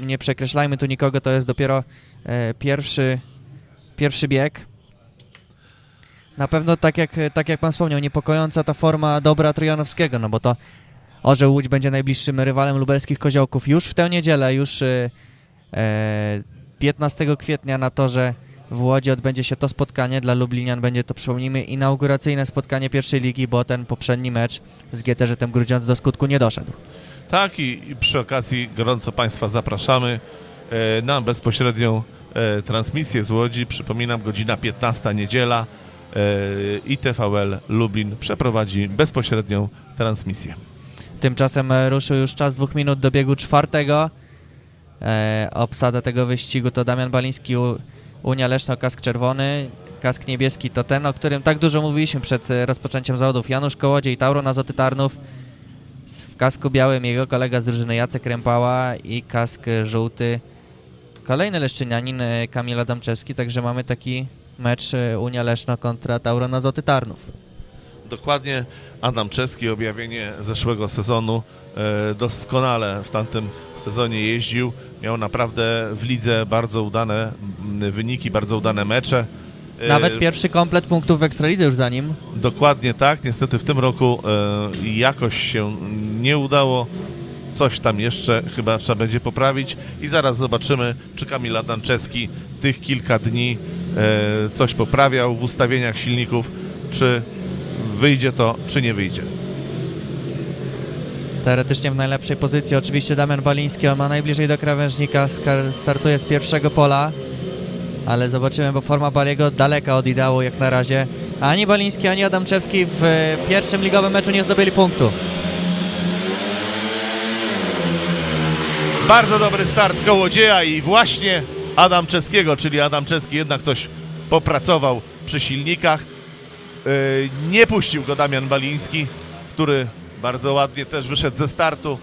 Nie przekreślajmy tu nikogo, to jest dopiero e, pierwszy, pierwszy bieg. Na pewno, tak jak, tak jak pan wspomniał, niepokojąca ta forma dobra Trojanowskiego, no bo to Orzeł Łódź będzie najbliższym rywalem lubelskich koziołków już w tę niedzielę, już e, e, 15 kwietnia na torze w Łodzi odbędzie się to spotkanie. Dla Lublinian będzie to, przypomnijmy, inauguracyjne spotkanie pierwszej ligi, bo ten poprzedni mecz z GTŻ Grudziądz do skutku nie doszedł. Tak i, i przy okazji gorąco Państwa zapraszamy e, na bezpośrednią e, transmisję z Łodzi. Przypominam, godzina 15 niedziela e, i TVL Lublin przeprowadzi bezpośrednią transmisję. Tymczasem ruszył już czas dwóch minut do biegu czwartego. Obsada tego wyścigu to Damian Baliński, Unia Leszno, kask czerwony. Kask niebieski to ten, o którym tak dużo mówiliśmy przed rozpoczęciem zawodów. Janusz Kołodziej, Tauron Azoty Tarnów. W kasku białym jego kolega z drużyny Jacek Rępała i kask żółty kolejny leszczynianin e, Kamil Adamczewski. Także mamy taki mecz e, Unia Leszno kontra Tauron Azoty Tarnów. Dokładnie Adam Czeski, objawienie zeszłego sezonu, e, doskonale w tamtym sezonie jeździł. Miał naprawdę w lidze bardzo udane wyniki, bardzo udane mecze. Nawet pierwszy komplet punktów w Ekstralidze już za nim. Dokładnie tak. Niestety w tym roku jakoś się nie udało. Coś tam jeszcze chyba trzeba będzie poprawić i zaraz zobaczymy, czy Kamil Adanczewski tych kilka dni e, coś poprawiał w ustawieniach silników, czy wyjdzie to, czy nie wyjdzie. Teoretycznie w najlepszej pozycji oczywiście Damian Baliński, on ma najbliżej do krawężnika, startuje z pierwszego pola, ale zobaczymy, bo forma Baliego daleka od ideału jak na razie. Ani Baliński, ani Adamczewski w e, pierwszym ligowym meczu nie zdobyli punktu. Bardzo dobry start Kołodzieja i właśnie Adam Czeskiego, czyli Adam Czeski jednak coś popracował przy silnikach. Yy, Nie puścił go Damian Baliński, który bardzo ładnie też wyszedł ze startu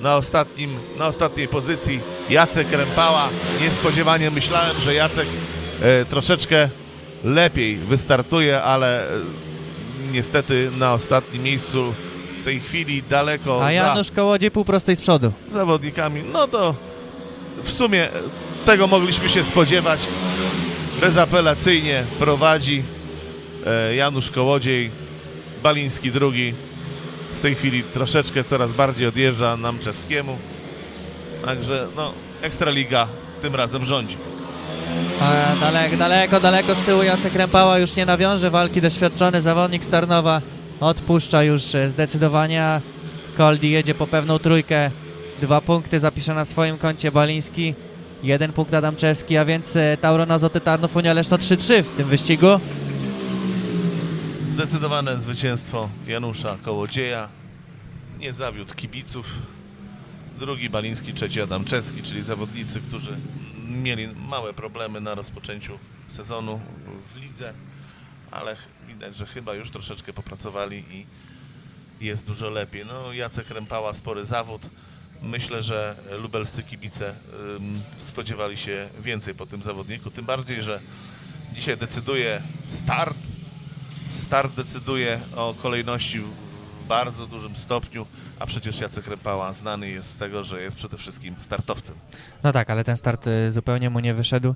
na, ostatnim, na ostatniej pozycji. Jacek Rępała. Niespodziewanie myślałem, że Jacek e, troszeczkę lepiej wystartuje, ale e, niestety na ostatnim miejscu w tej chwili daleko A Janusz Kołodziej półprostej z przodu. zawodnikami. No to w sumie tego mogliśmy się spodziewać. Bezapelacyjnie prowadzi e, Janusz Kołodziej, Baliński drugi. W tej chwili troszeczkę coraz bardziej odjeżdża Namczewskiemu. Także no, Ekstraliga tym razem rządzi. A daleko, daleko, daleko z tyłu Jacek Rępała już nie nawiąże walki. Doświadczony zawodnik Starnowa odpuszcza już e, zdecydowanie. a Koldi jedzie po pewną trójkę. Dwa punkty zapisze na swoim koncie Baliński. Jeden punkt Adamczewski, a więc e, Tauron Azoty Tarnów Unia Leszno 3-3 w tym wyścigu. Zdecydowane zwycięstwo Janusza Kołodzieja. Nie zawiódł kibiców. Drugi Baliński, trzeci Adamczewski, czyli zawodnicy, którzy mieli małe problemy na rozpoczęciu sezonu w lidze, ale widać, że chyba już troszeczkę popracowali i jest dużo lepiej. No, Jacek Rępała, spory zawód. Myślę, że lubelscy kibice spodziewali się więcej po tym zawodniku, tym bardziej, że dzisiaj decyduje start, start decyduje o kolejności w bardzo dużym stopniu, a przecież Jacek Rępała znany jest z tego, że jest przede wszystkim startowcem. No tak, ale ten start e, zupełnie mu nie wyszedł.